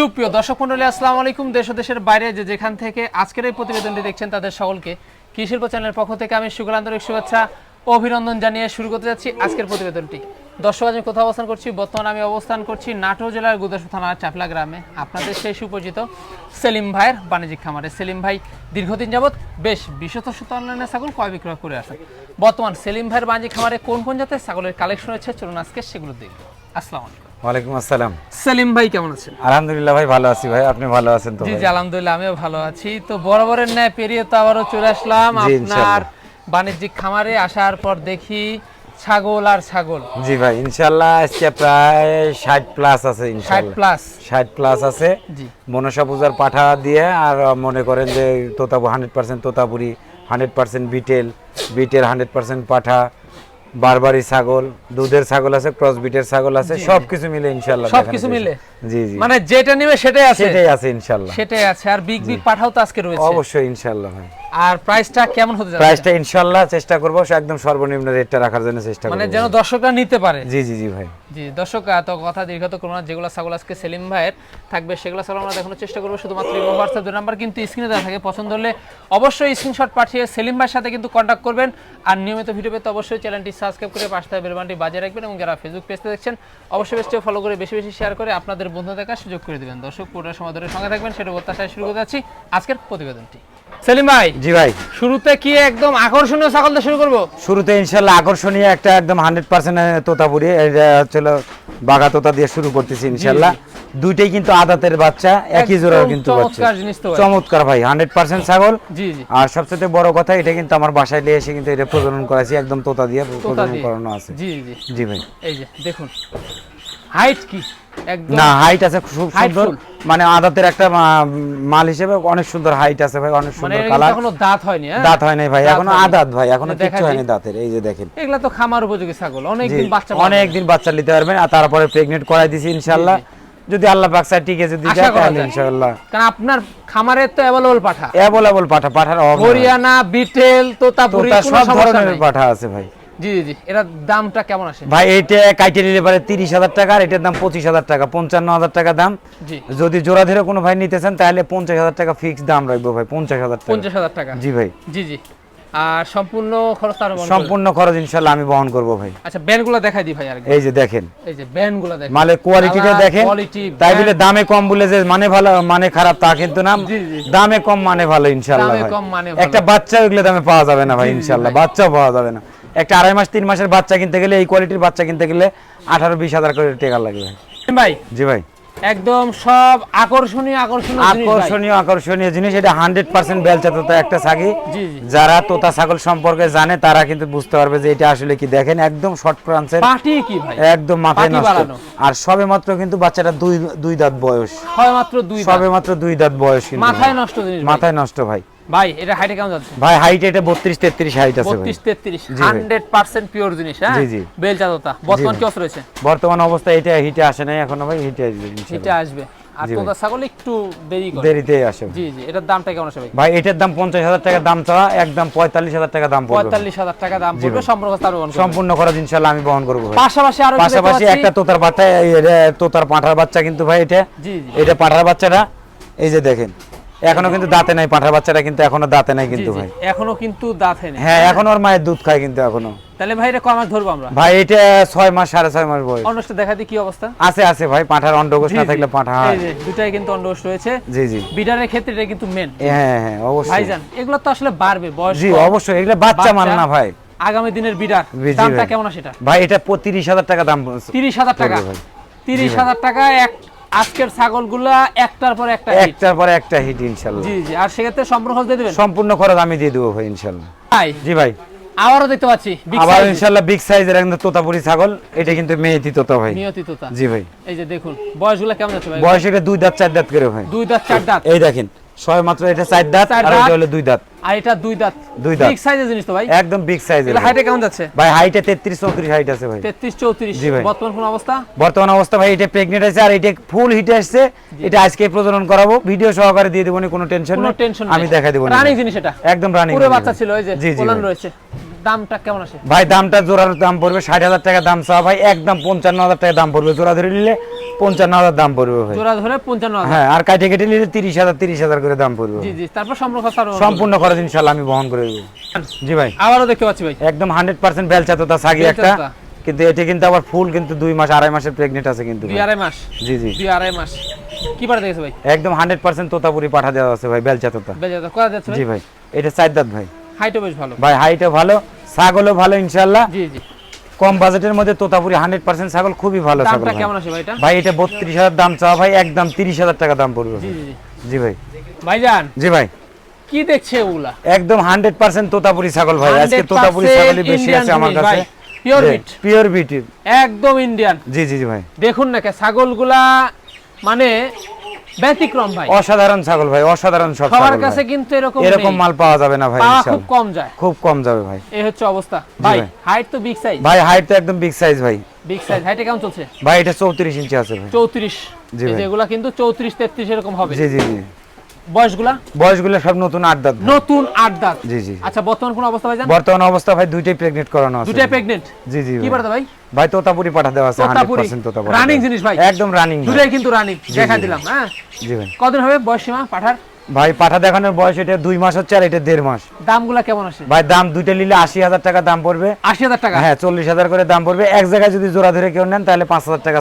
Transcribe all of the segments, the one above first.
সুপ্রিয় দর্শক মন্ডলী, আসসালামু আলাইকুম। দেশ দেশের বাইরে যে যেখান থেকে আজকের এই প্রতিবেদনটি দেখছেন তাদের সকলকে কৃষিল্প চ্যানেলের পক্ষ থেকে আমি সুগল আন্তরিক শুভেচ্ছা, অভিনন্দন জানিয়ে শুরু করতে যাচ্ছি আজকের প্রতিবেদনটি। দর্শক আমি কোথাও অবস্থান করছি? বর্তমানে আমি অবস্থান করছি নাটোর জেলার গুদাসু থানার চাপলা গ্রামে। আপনাদের সেই সুপরিচিত সেলিম ভাইয়ের বাণিজ্যিক খামারে। সেলিম ভাই, দীর্ঘদিন যাবৎ বেশ বিশত শত ছাগল ক্রয় বিক্রয় করে আসেন। বর্তমান সেলিম ভাইয়ের বাণিজ্যিক খামারে কোন কোন জাতের ছাগলের কালেকশন হচ্ছে চলুন আজকে সেগুলো দেখব। আসসালামু আলাইকুম। ওয়ালাইকুম আসসালাম। সেলিম ভাই কেমন আছেন? আলহামদুলিল্লাহ ভাই ভালো আছি ভাই। আপনি ভালো আছেন তো জি জি আলহামদুলিল্লাহ আমিও ভালো আছি। তো বরাবরের ন্যায় পেরিয়ে তো আবারও চলে আসলাম আপনার বাণিজ্যিক খামারে। আসার পর দেখি ছাগল আর ছাগল। জি ভাই ইনশাল্লাহ আজকে প্রায় ষাট প্লাস আছে ষাট প্লাস ষাট প্লাস আছে। জি। মনসা পূজার পাঠা দিয়ে আর মনে করেন যে তোতাবু hundred percent Totapuri hundred percent Beetal Beetal hundred percent পাঠা বারবারি ছাগল দুধের ছাগল আছে ক্রস বিটের ছাগল আছে সব কিছু মিলে ইনশাল্লাহ সবকিছু মিলে? জি জি। মানে যেটা নিবে সেটাই আছে? সেটাই আছে ইনশাল্লাহ সেটাই আছে। আর বিগ বিগ পাঠাও তো আজকে রয়েছে। অবশ্যই ইনশাল্লাহ ভাই। আর প্রাইসটা কেমন হতে যাচ্ছে? প্রাইসটা ইনশাল্লাহ চেষ্টা করব একদম সর্বনিম্ন রেটটা রাখার জন্য চেষ্টা করব মানে যেন দর্শকরা নিতে পারে। জি জি জি ভাই। জি দর্শক এত কথা দীর্ঘত করব না। যেগুলো ছাগল আজকে সেলিম ভাইয়ের থাকবে সেগুলো ছাগল আমরা দেখানোর চেষ্টা করব। শুধুমাত্র এই হোয়াটসঅ্যাপ দুই নাম্বার কিন্তু স্ক্রিনে দেওয়া থাকে। পছন্দ হলে অবশ্যই স্ক্রিনশট পাঠিয়ে সেলিম ভাইয়ের সাথে কিন্তু কন্ট্যাক্ট করবেন। আর নিয়মিত ভিডিও পেতে অবশ্যই চ্যানেলটি সাবস্ক্রাইব করে পাশে থাকা বেলবানটি বাজিয়ে রাখবেন এবং যারা ফেসবুক পেজতে দেখছেন, অবশ্যই পেজটিও ফলো করে বেশি বেশি শেয়ার করে আপনাদের বন্ধু দেখার সুযোগ করে দেবেন। দর্শক, পুরোটা সময় ধরে সঙ্গে থাকবেন সেটা প্রত্যাশায় শুরু করে যাচ্ছি। আজকের প্রতিবেদনটি। সেলিম ভাই জি ভাই। শুরুতে কি একদম আকর্ষণীয় ছাগল দিয়ে শুরু করব? শুরুতে ইনশাল্লাহ আকর্ষণীয় একটা একদম হান্ড্রেড পার্সেন্ট তোতাপুরি এটা হচ্ছিল বাঘা তোতা দিয়ে শুরু করতেছি ইনশাল্লাহ। দুইটাই কিন্তু আদাতের বাচ্চা একই একদম কিন্তু চমৎকার ভাই। চমৎকার ভাই হান্ড্রেড পার্সেন্ট ছাগল। জি জি। আর সবচেয়ে বড় কথা এটা কিন্তু আমার বাসায় নিয়ে এসে কিন্তু এটা প্রজনন করাছি একদম তোতা দিয়ে প্রজনন করানো আছে। জি জি। জি ভাই। এই যে দেখুন। হাইট কি? না হাইট আছে খুব সুন্দর। মানে আদাতের একটা মাল হিসেবে অনেক সুন্দর হাইট আছে ভাই অনেক মানে সুন্দর কালার এখনও দাঁত হয়নি হ্যাঁ? দাঁত হয় নাই ভাই এখনও আদাত ভাই এখনও কিচ্ছু হয়নি দাঁতের এই যে দেখেন। এগুলা তো খামার উপযোগী ছাগল অনেক দিন বাচ্চা অনেক দিন বাচ্চা নিতে পারবেন আর তারপরে প্রেগনেন্ট করাই দিছি ইনশাআল্লাহ। যদি আল্লাহ পাক চায় টিকে যদি যায় তাহলে ইনশাআল্লাহ। কারণ আপনার খামারে তো অ্যাভেলেবল পাঠা। অ্যাভেলেবল পাঠা পাঠার হরিয়ানা বিটেল তোতাপুরি সব ধরনের পাঠা আছে ভাই। জি জি এটার দামটা কেমন আসে? ভাই এইটা কাইটে নিলে পারে তিরিশ হাজার টাকা আর এটার দাম পঁচিশ হাজার টাকা পঞ্চান্ন হাজার টাকা দাম। যদি জোড়া ধরে কোনো ভাই নিতে চান তাহলে পঞ্চাশ হাজার টাকা ফিক্স দাম রাখব ভাই পঞ্চাশ হাজার পঞ্চাশ হাজার টাকা? জি ভাই। জি জি। আর সম্পূর্ণ খরচ তার সম্পূর্ণ খরচ আমি বহন করব ভাই। আচ্ছা ব্যান্ডগুলো দেখাই দিই ভাই আর এই যে দেখেন। এই যে ব্যান্ডগুলো দেখেন। মালের কোয়ালিটিটা দেখেন। তাই বলে দামে কম বলে যে মানে ভালো মানে খারাপ তা কিন্তু না। দামে কম মানে ভালো দামে কম মানে একটা বাচ্চা ওইগুলো দামে পাওয়া যাবে না ভাই ভাই। বাচ্চাও পাওয়া যাবে না। একটা আড়াই মাস তিন মাসের বাচ্চা কিনতে গেলে এই কোয়ালিটির বাচ্চা কিনতে গেলে আঠারো বিশ হাজার করে টাকা লাগে ভাই? জি ভাই। একদম সব আকর্ষণীয় আকর্ষণীয় আকর্ষণীয় আকর্ষণীয় জিনিস। এটা হান্ড্রেড পার্সেন্ট বেলচা তোতা একটা ছাগি। যারা তোতা ছাগল সম্পর্কে জানে তারা কিন্তু বুঝতে পারবে যে এটা আসলে কি। দেখেন একদম শর্ট প্রান্সের পাটি কি ভাই? একদম মাথায় নষ্ট। আর সবে মাত্র কিন্তু বাচ্চাটা দুই দুই দাঁত বয়স। সবে মাত্র দুই দাঁত বয়স মাথায় নষ্ট জিনিস মাথায় নষ্ট ভাই। ভাই এটা হাইটে কেমন যাচ্ছে? ভাই হাইট এটা বত্রিশ তেত্রিশ হাইট আছে ভাই। বত্রিশ তেত্রিশ জি ভাই। হান্ড্রেড পার্সেন্ট পিওর জিনিস হ্যাঁ? জি, জি। বেল বর্তমান কি অবস্থা রয়েছে? বর্তমান অবস্থা এটা হিটে আসে নাই এখনও ভাই হিটে আসবে ইনশাআল্লাহ। এটা আসবে। আর তোতা ছাগল একটু দেরি করে। দেরিতেই আসে জি জি এটার দামটা কেমন ভাই? এটার দাম পঞ্চাশ হাজার টাকা দাম চাওয়া একদম পঁয়তাল্লিশ হাজার টাকা দাম পড়বে ভাই। পঁয়তাল্লিশ হাজার টাকা দাম পড়বে তার বহন করবে। সম্পূর্ণ খরচ ইনশাল্লাহ আমি বহন করব পাশাপাশি আরও পাশাপাশি একটা তোতার বাচ্চা এটা তোতার পাঁঠার বাচ্চা কিন্তু ভাই এটা। জি জি। এটা পাঁঠার বাচ্চাটা এই যে দেখেন। এখনও কিন্তু দাঁতে নাই পাঁঠার বাচ্চাটা কিন্তু এখনও দাঁতে নাই কিন্তু ভাই। এখনও কিন্তু দাঁত হয়নি হ্যাঁ এখন ওর মায়ের দুধ খায় কিন্তু এখনও। তাহলে ভাই এটা কয় মাস ধরবো আমরা? ভাই এটা ছয় মাস সাড়ে ছয় মাস বয়স। অন্যটা দেখা কি অবস্থা? আছে আছে ভাই পাঁঠার অন্ডকোষ না থাকলে পাঁঠা হয়। এই যে দুটাই কিন্তু অন্ডোষ রয়েছে। জি জি। বিডারের ক্ষেত্রে এটা কিন্তু মেন হ্যাঁ হ্যাঁ অবশ্যই। ভাইজান এগুলো তো আসলে বাড়বে বয়স জি অবশ্যই এগুলো বাচ্চা বাচ্চা। না ভাই। আগামী দিনের বিডার দামটা কেমন এটা? ভাই এটা তিরিশ হাজার টাকা দাম তিরিশ হাজার টাকা। পড়বে ভাই। তিরিশ হাজার টাকা এক আজকের ছাগলগুলা একটার পর একটা একটার পর একটা হিট ইনশাল্লাহ। জি জি। আর সেক্ষেত্রে সম্পূর্ণ খরচ দিয়ে দেবেন? সম্পূর্ণ খরচ আমি দিয়ে দেবো ভাই ইনশাল্লাহ। ভাই। জি ভাই। আবারও দেখতে পাচ্ছি আবার ইনশাআল্লাহ বিগ সাইজের একদম তোতাপুরি ছাগল। এটা কিন্তু মেয়েতি তোতা ভাই। তোতা। জি ভাই। এই যে দেখুন বয়সগুলো কেমন যাচ্ছে ভাই? বয়স এটা দুই দাঁত চার দাঁত করে ভাই। দুই দাঁত চার দাঁত। এই দেখেন ছয় মাত্র এটা চার দাঁত আর এটা হলো দুই দাঁত। আর এটা দুই দাঁত। দুই দাঁত। বিগ সাইজের জিনিস তো ভাই। একদম বিগ সাইজের এটা হাইটে কেমন যাচ্ছে? ভাই হাইটে তেত্রিশ চৌত্রিশ হাইট আছে ভাই। তেত্রিশ চৌত্রিশ। জি ভাই। বর্তমান কোন অবস্থা? বর্তমান অবস্থা ভাই এটা প্রেগনেন্ট আছে আর এটা ফুল হিটে আসছে। এটা আজকে প্রজনন করাবো। ভিডিও সহকারে দিয়ে দেব কোনো টেনশন কোনো নেই। টেনশন আমি দেখাই দেব রানিং জিনিস এটা। একদম রানিং পুরো বাচ্চা ছিল ওই যে। রয়েছে। দামটা কেমন আসে? ভাই দামটা জোড়ার দাম পড়বে ষাট হাজার টাকা দাম চাওয়া। ভাই একদম পঞ্চান্ন হাজার টাকা দাম পড়বে। জোড়া ধরে নিলে পঞ্চান্ন হাজার দাম পড়বে ভাই। জোড়া ধরে পঞ্চান্ন হ্যাঁ আর কাটে কেটে নিলে তিরিশ হাজার তিরিশ হাজার করে দাম পড়বে। জি জি তারপর সম্পূর্ণ খরচ ইনশাল্লাহ আমি বহন করে দেবো। জি ভাই। আবারও দেখতে পাচ্ছি ভাই। একদম হান্ড্রেড পার্সেন্ট বেলচা তো তা সাগি একটা। কিন্তু এটা কিন্তু আবার ফুল কিন্তু দুই মাস আড়াই মাসের প্রেগনেন্ট আছে কিন্তু দুই আড়াই মাস। জি জি। দুই আড়াই মাস। কি পাঠা দেখেছে ভাই? একদম হান্ড্রেড পার্সেন্ট তোতাপুরি পাঠা দেওয়া আছে ভাই বেলচা তোতা। বেজে করা যাচ্ছে জি ভাই। এটা চার দাঁত ভাই। হাইটও বেশ ভালো। ভাই হাইটও ভালো। ছাগলও ভালো ইনশাল্লাহ জি জি। কম বাজেটের মধ্যে তোতাপুরি হান্ড্রেড পার্সেন্ট ছাগল খুবই ভালো ছাগল ভাই। কেমন আসে ভাই এটা? ভাই এটা বত্রিশ হাজার দাম চাওয়া ভাই একদম তিরিশ হাজার টাকা দাম পড়বে জি ভাই। ভাই। ভাইজান। জি ভাই। কি দেখছে ওগুলা একদম হান্ড্রেড পার্সেন্ট তোতাপুরি ছাগল ভাই। আজকে তোতাপুরি ছাগলই বেশি আছে আমার কাছে। পিওর বিট পিওর বিট একদম ইন্ডিয়ান জি জি জি ভাই। দেখুন না ছাগলগুলা মানে ব্যতিক্রম ভাই। অসাধারণ ছাগল ভাই অসাধারণ সব সবার কাছে কিন্তু এরকম এরকম মাল পাওয়া যাবে না ভাই খুব কম যায়। খুব কম যাবে ভাই। এই হচ্ছে অবস্থা। ভাই। হাইট তো বিগ সাইজ ভাই হাইট তো একদম বিগ সাইজ ভাই। বিগ সাইজ হাইটে কেমন চলছে? ভাই এটা চৌত্রিশ ইঞ্চি আছে ভাই। চৌত্রিশ। জি ভাই। যেগুলা কিন্তু চৌত্রিশ তেত্রিশ এরকম হবে। জি জি জি। বয়সগুলা? বয়সগুলো সব নতুন আট দাঁত। নতুন আট দাঁত? জি জি। আচ্ছা বর্তমান কোন অবস্থা ভাই বর্তমান অবস্থা ভাই দুইটাই প্রেগনেন্ট করানো আছে। দুইটাই জি জি কি ভাই। ভাই? ভাই তোতাপুরি পাঠা দেওয়া আছে 100% তোতাপুরি। রানিং জিনিস ভাই। একদম রানিং দুইটাই কিন্তু রানিং দেখা দিলাম হ্যাঁ? জি ভাই। কদিন হবে বয়স সীমা পাঠার? ভাই পাঠা দেখানোর বয়স এটা দুই মাস হচ্ছে আর এটা দেড় মাস। দামগুলা কেমন আসে? ভাই দাম দুইটা নিলে আশি হাজার টাকা দাম পড়বে। আশি হাজার টাকা? হ্যাঁ চল্লিশ হাজার করে দাম পড়বে। এক জায়গায় যদি জোড়া ধরে কেউ নেন তাহলে পাঁচ হাজার টাকা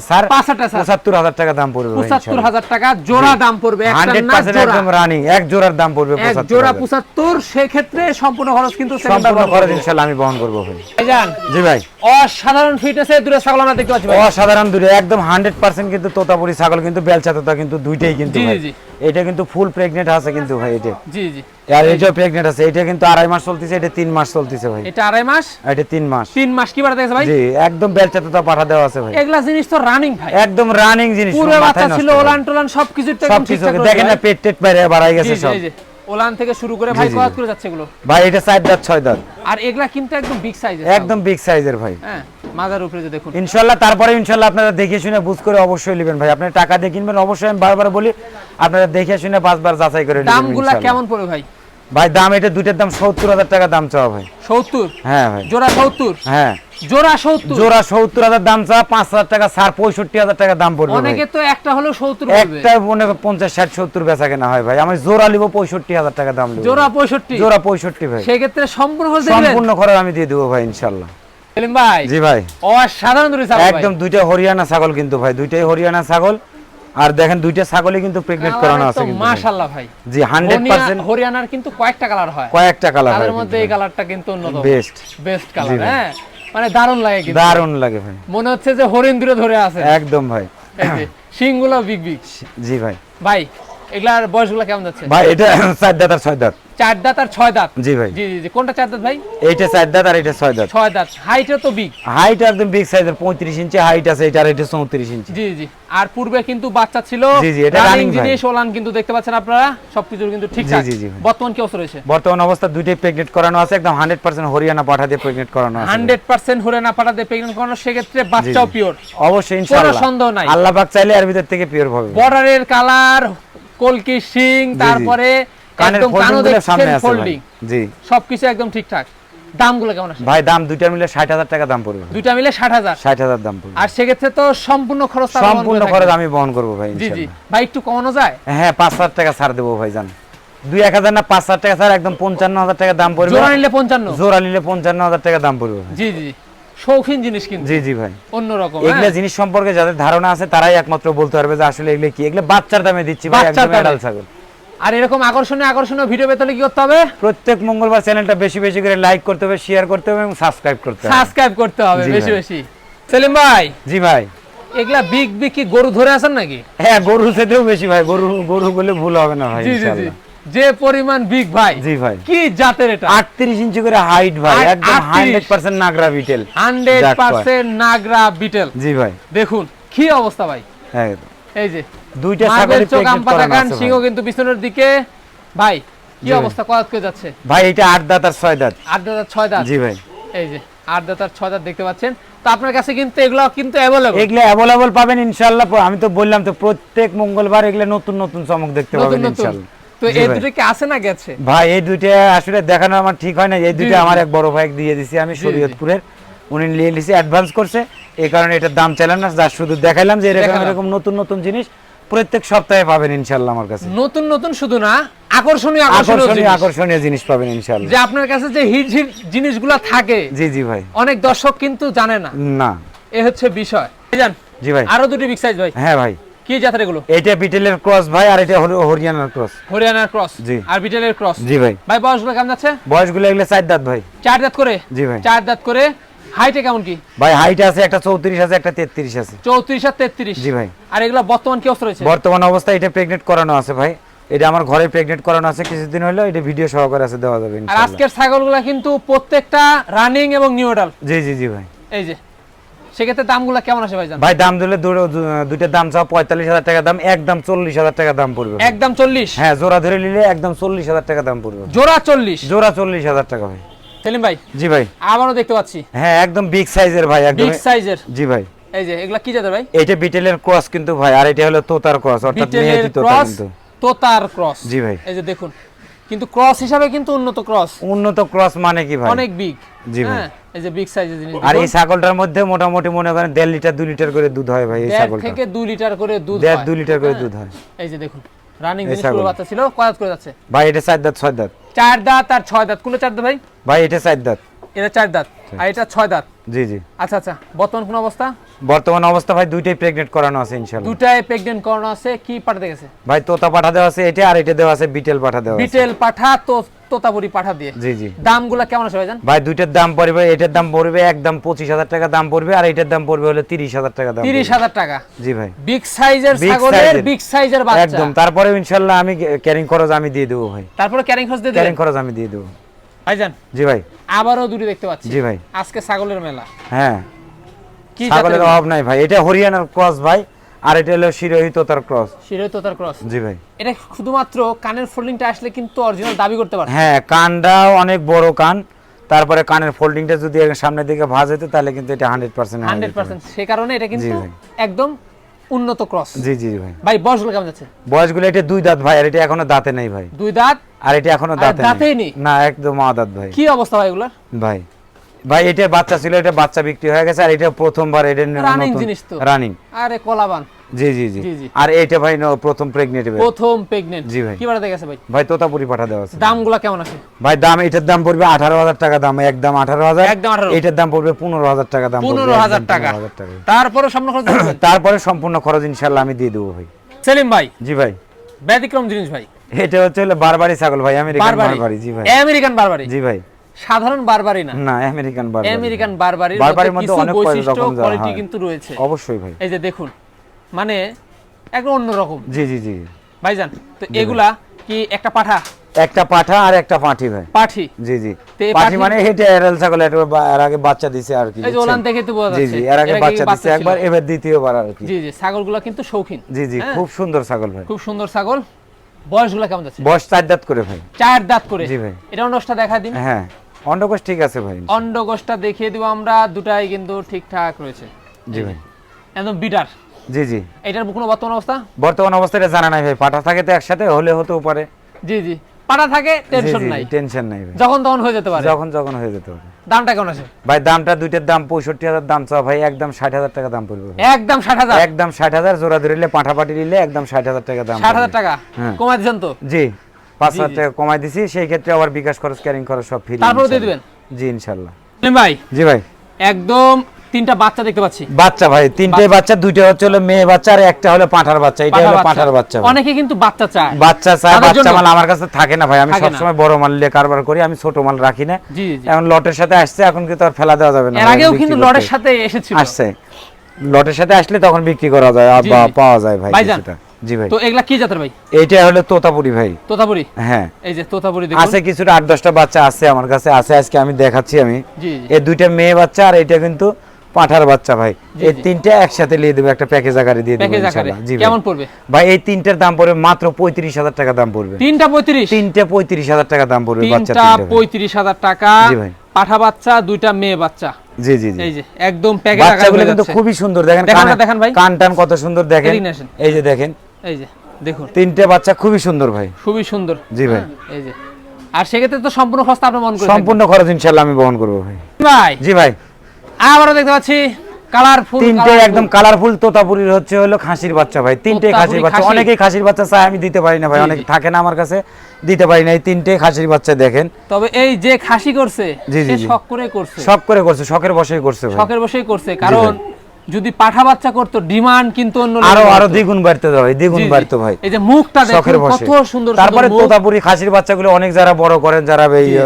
টাকা পঁচাত্তর হাজার টাকা দাম পড়বে পঁচাত্তর হাজার টাকা জোড়া দাম পড়বে। হান্ড্রেড পার্সেন্ট একদম রানিং এক জোড়ার দাম পড়বে জোড়া পঁচাত্তর সেক্ষেত্রে সম্পূর্ণ খরচ কিন্তু সম্পূর্ণ খরচ ইনশাল্লাহ আমি বহন করব ভাই। জি ভাই। অসাধারণ ফিটনেসে দূরে ছাগল আমরা দেখতে পাচ্ছি অসাধারণ দূরে একদম হান্ড্রেড পার্সেন্ট কিন্তু তোতাপুরি ছাগল কিন্তু বেলচা তোতা কিন্তু দুইটাই কিন্তু জি, জি। এটা কিন্তু ফুল প্রেগনেন্ট আছে কিন্তু ভাই এটা। জি জি। আর প্রেগনেন্ট আছে এটা কিন্তু আড়াই মাস চলতেছে এটা তিন মাস চলতেছে ভাই। এটা আড়াই মাস? এটা তিন মাস। তিন মাস কি বাড়াতে ভাই? জি একদম বেলচাতে তো পাঠা দেওয়া আছে ভাই। এগুলা জিনিস তো রানিং ভাই। একদম রানিং জিনিস পুরো বাচ্চা ছিল। ওলান টোলান সবকিছু একদম ঠিকঠাক দেখেন না পেট টেট বাইরে বাড়াই গেছে সব। ওলান থেকে শুরু করে ভাই। কত করে যাচ্ছে এগুলো? ভাই এটা চার দাঁত ছয় দাঁত। আর এগুলা কিন্তু একদম বিগ সাইজ একদম বিগ সাইজের ভাই। হ্যাঁ মাজার উপরে যে দেখুন। ইনশাল্লাহ তারপরে ইনশাল্লাহ আপনারা দেখে শুনে বুঝ করে অবশ্যই নেবেন ভাই। আপনি টাকা দিয়ে কিনবেন অবশ্যই আমি বারবার বলি আপনারা দেখে শুনে পাঁচবার যাচাই করে নেবেন দামগুলা। কেমন পড়বে ভাই? ভাই দাম এটা দুইটার দাম সত্তর হাজার টাকা দাম চাওয়া ভাই। সত্তর? হ্যাঁ ভাই। জোড়া সত্তর? হ্যাঁ। জোড়া সত্তর। জোড়া সত্তর হাজার দাম চাওয়া পাঁচ হাজার টাকা সার পঁয়ষট্টি টাকা দাম পড়বে অনেকে তো একটা হলেও সত্তর বলবে একটা মনে করো পঞ্চাশ ষাট সত্তর বেচা কেনা হয় ভাই। আমি জোড়া নিবো পঁয়ষট্টি টাকা দাম নেব। জোড়া পঁয়ষট্টি? জোড়া পঁয়ষট্টি ভাই। সেক্ষেত্রে সম্পূর্ণ খরচ দেখবেন সম্পূর্ণ খরচ আমি দিয়ে দেবো ভাই ইনশাল্লাহ সেলিম ভাই জি ভাই। অসাধারণ দূরে ছাগল একদম দুইটা হরিয়ানা ছাগল কিন্তু ভাই দুইটাই হরিয়ানা ছাগল। আর দেখেন দুইটা ছাগলই কিন্তু প্রেগনেন্ট করানো আছে কিন্তু মাশাআল্লাহ ভাই। জি হান্ড্রেড পার্সেন্ট হরিয়ানার কিন্তু কয়েকটা কালার হয়। কয়েকটা কালার তাদের মধ্যে এই কালারটা কিন্তু অন্যতম। Best best colour. হ্যাঁ? মানে দারুণ লাগে কিন্তু। দারুণ লাগে ভাই। মনে হচ্ছে যে হরিণ দূরে ধরে আছে। একদম ভাই। শিংগুলো বিগ বিগ। জি ভাই। ভাই এগুলার বয়সগুলো কেমন যাচ্ছে? ভাই এটা চার দাঁত আর ছয় দাঁত। চার দাঁত আর ছয় দাঁত? জি ভাই। জি জি কোনটা চার দাঁত ভাই? এইটা চার দাঁত আর এটা ছয় দাঁত। ছয় দাঁত। হাইটে তো বিগ হাইট একদম বিগ সাইজের পঁয়ত্রিশ ইঞ্চি হাইট আছে এটা আর এটা চৌত্রিশ ইঞ্চি। জি জি। আর পূর্বে কিন্তু বাচ্চা ছিল। জি, জি, এটা রানিং। জিনিস ওলান কিন্তু দেখতে পাচ্ছেন আপনারা। সবকিছু কিন্তু ঠিকঠাক জি, জি। বর্তমান কি অবস্থা রয়েছে? বর্তমান অবস্থা দুইটাই প্রেগনেন্ট করানো আছে একদম হান্ড্রেড পার্সেন্ট হরিয়ানা পাঠা দিয়ে প্রেগনেন্ট করানো আছে। হান্ড্রেড পার্সেন্ট হরে না পাঠাতে প্রেগনেন্ট করানো সেক্ষেত্রে বাচ্চাও পিওর অবশ্যই ইনশাআল্লাহ। সন্দেহ নাই। আল্লাহ পাক চাইলে এর ভিতর থেকে পিওর পাবে বর্ডারের কালার কলকি শিং তারপরে একদম কানো দেখছেন ফোল্ডিং জি। সবকিছু একদম ঠিকঠাক। দামগুলো কেমন আসে ভাই দাম দুইটা মিলে ষাট হাজার টাকা দাম পড়বে দুইটা মিলে ষাট হাজার। ষাট হাজার দাম পড়বে। আর সেক্ষেত্রে তো সম্পূর্ণ খরচ সম্পূর্ণ খরচ আমি বহন করব ভাই জি জি। ভাই একটু কমানো যায়? হ্যাঁ পাঁচ হাজার টাকা ছাড় দেবো ভাই জান। দুই এক হাজার না পাঁচ হাজার টাকা ছাড় একদম পঞ্চান্ন হাজার টাকা দাম পড়বে। জোড়া নিলে পঞ্চান্ন। জোড়া নিলে পঞ্চান্ন হাজার টাকা দাম পড়বে জি জি। শৌখিন জিনিস কিন্তু। জি জি ভাই। অন্যরকম এগুলা হ্যাঁ? জিনিস সম্পর্কে যাদের ধারণা আছে তারাই একমাত্র বলতে পারবে যে আসলে এগুলো কি। এগুলো বাচ্চার দামে দিচ্ছি ভাই একদম দামে। ছাগল। আর এরকম আকর্ষণীয় আকর্ষণীয় ভিডিও পেতে কি করতে হবে? প্রত্যেক মঙ্গলবার চ্যানেলটা বেশি বেশি করে লাইক করতে হবে শেয়ার করতে হবে এবং সাবস্ক্রাইব করতে হবে। সাবস্ক্রাইব করতে হবে বেশি বেশি। সেলিম ভাই জি ভাই। এগুলা বিগ বিগ কি গরু ধরে আছেন নাকি? হ্যাঁ গরু থেকেও বেশি ভাই গরু গরু বলে ভুল হবে না ভাই ইনশাআল্লাহ। যে পরিমাণ বিগ ভাই জি ভাই। কি জাতের এটা? আটত্রিশ ইঞ্চি করে হাইট ভাই একদম 38 hundred percent Nagra Beetal hundred যাক ভাই। পার্সেন্ট নাগরা বিটেল জি ভাই। দেখুন কি অবস্থা ভাই? একদম। এই যে দুইটা ছাগলই চোখ pregnant আম পাতা করানো কান আছে সিংহ কিন্তু পিছনের দিকে। ভাই কি অবস্থা কয়াত করে যাচ্ছে? ভাই এটা আট দাঁত আর ছয় দাঁত। আট দাঁতার ছয় দাঁত? জি ভাই। এই যে আট দাঁতার ছয় দাঁত দেখতে পাচ্ছেন। তো আপনার কাছে কিন্তু এগুলো কিন্তু অ্যাভেলেবল এগুলো অ্যাভেলেবল পাবেন ইনশাল্লাহ আমি তো বললাম তো প্রত্যেক মঙ্গলবার এগুলো নতুন নতুন চমক দেখতে পাবেন নতুন। ইনশাল্লাহ তো এই দুটো কি আছে না গেছে? ভাই এই দুইটা আসলে দেখানো আমার ঠিক হয় না। এই দুইটা আমার এক বড় ভাই দিয়ে দিছি আমি। শরীয়তপুরের। উনি নিয়ে নিছি অ্যাডভান্স করছে। এই কারণে এটার দাম চাইলাম না যা শুধু দেখাইলাম যে এরকম এরকম নতুন নতুন জিনিস প্রত্যেক সপ্তাহে পাবেন ইনশাল্লাহ আমার কাছে। নতুন নতুন শুধু না আকর্ষণীয় আকর্ষণীয় আকর্ষণীয় জিনিস। পাবেন ইনশাল্লাহ যে আপনার কাছে যে হিট হিট জিনিসগুলো থাকে জি জি ভাই। অনেক দর্শক কিন্তু জানে না। না। এ হচ্ছে বিষয়। জান জি ভাই। আরও দুটি বিগ সাইজ ভাই। হ্যাঁ ভাই। কি জাতের এগুলো? এটা বিটেলের ক্রস ভাই আর এটা হরিয়ানার ক্রস। হরিয়ানার ক্রস? জি। আর বিটেলের ক্রস? জি ভাই। ভাই বয়সগুলো কেমন যাচ্ছে? বয়সগুলো এগুলো চার দাঁত ভাই। চার দাঁত করে? জি ভাই। চার দাঁত করে। হাইটে কেমন কি? ভাই হাইট আছে একটা চৌত্রিশ আছে একটা তেত্রিশ আছে। চৌত্রিশ আর তেত্রিশ। জি ভাই। আর এগুলো বর্তমান কি অবস্থা রয়েছে? বর্তমান অবস্থায় এটা প্রেগনেন্ট করানো আছে ভাই। এটা আমার ঘরে প্রেগনেন্ট করানো আছে কিছুদিন হলো এটা ভিডিও সহকারে আছে দেওয়া যাবে আর আজকের ছাগলগুলো কিন্তু প্রত্যেকটা রানিং এবং নিউ অডাল জি জি জি ভাই। এই যে সেক্ষেত্রে দামগুলো কেমন আসে ভাই ভাই দাম দিলে দুটো- দু- দুইটার দাম চাও পঁয়তাল্লিশ হাজার টাকা দাম একদম চল্লিশ হাজার টাকা দাম পড়বে। একদম চল্লিশ? হ্যাঁ জোড়া ধরে নিলে একদম চল্লিশ হাজার টাকা দাম পড়বে জোড়া চল্লিশ? জোড়া চল্লিশ হাজার টাকা ভাই। সেলিম ভাই জি ভাই। আবারও দেখতে পাচ্ছি। হ্যাঁ একদম বিগ সাইজের ভাই একদম বিগ সাইজের জি ভাই। এই যে এগুলা কি জাতের ভাই? এটা বিটেলের ক্রস কিন্তু ভাই আর এটা হলো তোতার ক্রস অর্থাৎ মেহেদি তোতা কিন্তু। তোতার ক্রস। জি ভাই। এই যে দেখুন কিন্তু ক্রস হিসাবে কিন্তু উন্নত ক্রস উন্নত ক্রস মানে কি ভাই? অনেক বিগ জি ভাই। হ্যাঁ এই যে বিগ সাইজের জিনিস। আর এই ছাগলটার মধ্যে মোটামুটি মনে করেন দেড় লিটার দুই লিটার করে দুধ হয় ভাই এই ছাগলটা। থেকে দুই লিটার করে দুধ হয়। দুই লিটার করে হ্যাঁ। দুধ হয়। এই যে দেখুন রানিং জিনিস ছাগল। বাচ্চা ছিল কয় দাঁত করে যাচ্ছে? ভাই এটা চার দাঁত ছয় দাঁত। চার দাঁত আর ছয় দাঁত কোনটা চার দাঁত ভাই? ভাই এটা চার দাঁত। এটা চার দাঁত। আর এটা ছয় দাঁত। জি জি। আচ্ছা আচ্ছা বর্তমান কোন অবস্থা? বর্তমান অবস্থা ভাই দুইটাই প্রেগনেন্ট করানো আছে ইনশাআল্লাহ। দুটাই প্রেগনেন্ট করানো আছে কি পাঠাতে গেছে? ভাই তোতা পাঠা দেওয়া আছে এটা আর এটা দেওয়া আছে বিটেল পাঠা দেওয়া আছে। বিটেল পাঠা তো তোতাপুরি পাঠা দিয়ে। জি জি। দামগুলো কেমন আছে ভাইজান? ভাই দুইটার দাম পড়বে এটার দাম পড়বে একদম পঁচিশ হাজার টাকা দাম পড়বে আর এটার দাম পড়বে হলো তিরিশ হাজার টাকা দাম তিরিশ পড়বে। হাজার টাকা। জি ভাই। বিগ সাইজের ছাগলের বিগ সাইজের বাচ্চা। একদম। তারপরে ইনশাল্লাহ আমি ক্যারিং খরচ আমি দিয়ে দেবো ভাই। তারপরে ক্যারিং খরচ দিয়ে দেব ক্যারিং খরচ আমি দিয়ে দেবো। ভাইজান জি ভাই। আবারও দুটো দেখতে পাচ্ছি। জি ভাই। আজকে ছাগলের মেলা। হ্যাঁ। ছাগলের অভাব নাই ভাই। এটা হরিয়ানার ক্রস ভাই আর এটা হলো শিরোহী তোতার ক্রস। শিরোই তোতার ক্রস? জি ভাই। এটা শুধুমাত্র কানের ফোল্ডিংটা আসলে কিন্তু অরিজিনাল দাবি করতে পারে হ্যাঁ কানটাও অনেক বড় কান তারপরে কানের ফোল্ডিংটা যদি সামনের দিকে ভাঁজ হতো তাহলে কিন্তু এটা হান্ড্রেড পার্সেন্ট হান্ড্রেড পার্সেন্ট সে কারণে এটা কিন্তু একদম উন্নত ক্রস। জি জি ভাই। ভাই বয়সগুলো কেমন যাচ্ছে? বয়সগুলো এটা দুই দাঁত ভাই আর এটা এখনও দাঁতে নেই ভাই। দুই দাঁত? আর এটা এখনও দাঁতে দাঁতেই নেই? না একদম আদাত ভাই। কি অবস্থা ভাই এগুলার? ভাই ভাই এটা বাচ্চা ছিল এটা বাচ্চা বিক্রি হয়ে গেছে আর এটা প্রথমবার এটা Running জিনিস তো। রানিং আরে কলাবান। জি জি জি। আর এটা ভাই ন- প্রথম প্রেগনেন্ট প্রথম প্রেগনেন্ট জি ভাই। কি বাড়াতে গেছে ভাই? ভাই তোতাপুরি পাঠা দেওয়া আছে। দামগুলো কেমন আছে? ভাই দাম এটার দাম পড়বে আঠারো হাজার টাকা দাম একদম আঠারো হাজার। একদম 18 এটার দাম পড়বে পনেরো হাজার টাকা দাম পনেরো হাজার টাকা। 15,000 টাকা। তারপরে সামনে খরচ তারপরে সম্পূর্ণ খরচ ইনশাল্লাহ আমি দিয়ে দেবো ভাই। সেলিম ভাই। জি ভাই। ব্যতিক্রম জিনিস ভাই। এটা হচ্ছে বারবারি ছাগল ভাই আমেরিকান বারবারি জি ভাই। আমেরিকান বারবারি। জি ভাই। সাধারণ বারবারি না। না আমেরিকান বারবারি আমেরিকান বারবারির বারবারির মধ্যে অনেক বৈশিষ্ট্য কোয়ালিটি কিন্তু রয়েছে। অবশ্যই ভাই। এই যে দেখুন মানে একদম অন্যরকম জি জি জি। ভাইজান তো এগুলা কি একটা পাঠা? একটা পাঠা আর একটা পাঠি ভাই। পাঠি? জি জি। পাঠি মানে এটা এরাল ছাগল এর আগে বাচ্চা দিছে আর কি। এই যে ওলান থেকে তো বোঝা যাচ্ছে। জি আগে এর আগে বাচ্চা দিছে একবার এবার দ্বিতীয়বার আর কি। জি জি ছাগলগুলা কিন্তু শৌখিন জি জি হ্যাঁ। খুব সুন্দর ছাগল ভাই। খুব সুন্দর ছাগল। বয়সগুলা কেমন যাচ্ছে? বয়স চার দাঁত করে ভাই। চার দাঁত করে। জি ভাই। এটা অন্ডটা দেখা দিন। হ্যাঁ। অন্ডকোষ ঠিক আছে ভাই অন্ডগোষ্ঠটা দেখিয়ে দিব আমরা দুটাই কিন্তু ঠিকঠাক রয়েছে। জি ভাই। একদম বিটার। জি জি। এটার কোনো বর্তমান অবস্থা? বর্তমান অবস্থাটা জানা নাই ভাই পাঠা থাকে তো একসাথে হলে হতেও পারে জি জি। পাটা থাকে টেনশন নাই। টেনশন নাই ভাই। যখন তখন হয়ে যেতে পারে। যখন যখন হয়ে যেতে পারে। দামটা কেমন আছে? ভাই দামটা দুইটার দাম পঁয়ষট্টি হাজার দাম চাও ভাই একদম ষাট হাজার টাকা দাম পড়বে একদম ষাট হাজার? একদম ষাট হাজার জোড়া ধরিলে পাঠা পাটি নিলে একদম ষাট হাজার টাকা দাম ষাট হাজার পড়বে। টাকা? হ্যাঁ। কমাই দিচ্ছেন তো? জি। পাঁচ হাজার টাকা কমাই দিছি সেই ক্ষেত্রে আবার বিকাশ খরচ ক্যারিং খরচ সব ফ্রি তারপরেও দিয়ে দিবেন? জি ইনশাল্লাহ। ভাই? জি ভাই। একদম তিনটা বাচ্চা দেখতে পাচ্ছি। বাচ্চা ভাই তিনটে বাচ্চা। দুইটা হচ্ছে হলো মেয়ে বাচ্চা আর একটা হলো পাঁঠার বাচ্চা। এটা হলো পাঁঠার বাচ্চা অনেকে কিন্তু বাচ্চা চায়। বাচ্চা তাদের বাচ্চা মাল আমার কাছে থাকে না ভাই। আমি থাকে না। সবসময় বড় মাল নিয়ে কারবার করি আমি ছোট মাল রাখি না। এখন লটের সাথে আসছে এখন কিন্তু আর ফেলা দেওয়া যাবে না এর আগেও কিন্তু। লড়ের সাথে এসেছিল। আসছে। লটের সাথে আসলে তখন বিক্রি করা যায় বা পাওয়া যায় ভাই কিছুটা। জি ভাই। তো এগুলা কি জাতের ভাই? এইটা হলো তোতাপুরি ভাই। তোতাপুরি? হ্যাঁ। এই যে তোতাপুরি দেখুন। আছে কিছুটা আট দশটা বাচ্চা আছে আমার কাছে আছে আজকে আমি দেখাচ্ছি আমি। এই দুইটা মেয়ে বাচ্চা আর এটা কিন্তু পাঠার বাচ্চা ভাই। এই তিনটা একসাথে নিয়ে দেবো একটা প্যাকেজ আকারে দিয়ে দেবো ইনশাআল্লাহ। জি কেমন পড়বে? ভাই এই তিনটার দাম পড়বে মাত্র পঁয়ত্রিশ হাজার টাকা দাম পড়বে। তিনটা পঁয়ত্রিশ? তিনটে পঁয়ত্রিশ হাজার টাকা দাম পড়বে বাচ্চা। পঁয়ত্রিশ হাজার টাকা। জি ভাই। পাঠা বাচ্চা দুইটা মেয়ে বাচ্চা। জি জি জি। এই যে একদম প্যাকেজ আকারে বাচ্চাগুলো কিন্তু খুবই সুন্দর। দেখেন দেখান ভাই। কান টান কত সুন্দর দেখেন। এই যে দেখেন। এই যে দেখুন। তিনটে বাচ্চা খুবই সুন্দর ভাই। খুবই সুন্দর। জি ভাই। এই যে। আর সেক্ষেত্রে তো সম্পূর্ণ খরচ আপনি মন করে সম্পূর্ণ খরচ ইনশাল্লাহ আমি বহন করব ভাই। ভাই। জি ভাই। আবারও দেখতে পাচ্ছি কালারফুল তিনটে একদম কালারফুল তোতাপুরির হচ্ছে হলো খাসির বাচ্চা ভাই। তিনটে খাসির বাচ্চা। অনেকেই খাসির বাচ্চা চায় আমি দিতে পারি না ভাই। অনেক থাকে না আমার কাছে দিতে পারি না। এই তিনটে খাসির বাচ্চা দেখেন। তবে এই যে খাসি করছে সে শখ করে করছে। সব করে করছে শখের বসেই করছে ভাই। শখের বসেই করছে কারণ যদি পাঠা বাচ্চা করতো ডিমান্ড কিন্তু অন্য আরও আরও। দ্বিগুণ বাড়তে ভাই দ্বিগুণ বাড়তো ভাই। এই যে মুখটা দেখুন বসে। কত সুন্দর তারপরে তোতাপুরি খাসির বাচ্চাগুলো অনেক যারা বড় করেন যারা এই জি।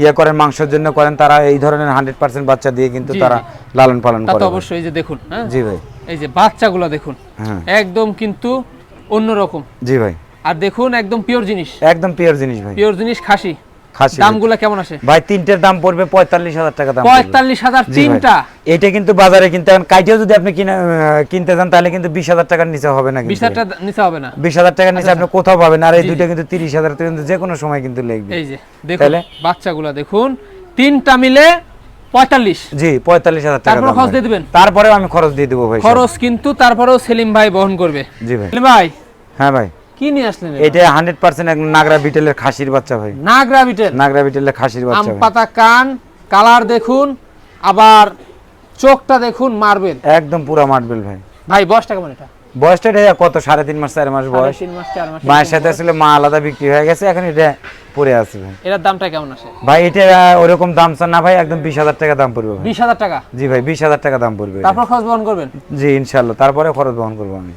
ইয়ে করেন মাংসের জন্য করেন তারা এই ধরনের হান্ড্রেড পার্সেন্ট বাচ্চা দিয়ে কিন্তু তারা লালন পালন করে তো অবশ্যই এই যে দেখুন হ্যাঁ? জি ভাই। এই যে বাচ্চাগুলো দেখুন হ্যাঁ। একদম কিন্তু অন্যরকম। জি ভাই। আর দেখুন একদম পিওর জিনিস। একদম পিওর জিনিস ভাই। পিওর জিনিস খাসি। দামগুলো কেমন আসে? ভাই তিনটের দাম পড়বে পঁয়তাল্লিশ হাজার টাকা দাম পঁয়তাল্লিশ হাজার তিনটা? এটা কিন্তু বাজারে কিনতে কাইটেও যদি আপনি কিনতে যান তাহলে কিন্তু বিশ হাজার টাকার নিচে হবে না বিশ হাজার নিচে হবে না? বিশ হাজার টাকার নিচে আপনি কোথাও পাবেন আর এই দুইটা কিন্তু তিরিশ হাজার টাকা কিন্তু যে কোনো সময় কিন্তু লাগবে এই যে দেখুন বাচ্চাগুলো দেখুন তিনটা মিলে পঁয়তাল্লিশ। জি পঁয়তাল্লিশ হাজার টাকা তারপরে খরচ দিয়ে দিবেন? তারপরেও আমি খরচ দিয়ে দেবো ভাই খরচ কিন্তু তারপরেও সেলিম ভাই বহন করবে। জি ভাই। ভাই? হ্যাঁ ভাই। কি নিয়ে আসলেন এটা নাগরা বিটেলের খাসির বাচ্চা ভাই। নাগরা বিটেল? নাগরা বিটেলের খাসির বাচ্চা ভাই। পাতা কান কালার দেখুন আবার চোখটা দেখুন মার্বেল। একদম পুরা মার্বেল ভাই। ভাই বয়সটা কেমন এটা? বয়সটা এটা কত সাড়ে তিন মাস চার মাস বয়স? মাস চার মাস মায়ের সাথে আসলে মা আলাদা বিক্রি হয়ে গেছে এখন এটা পড়ে আছে ভাই। এটার দামটা কেমন আসে ভাই এটা ওরকম দাম চান না ভাই একদম বিশ হাজার টাকা দাম পড়বে বিশ হাজার টাকা? জি ভাই বিশ হাজার টাকা দাম পড়বে। তারপর খরচ বহন করবেন? জি ইনশাল্লাহ তারপরে খরচ বহন করব আমি।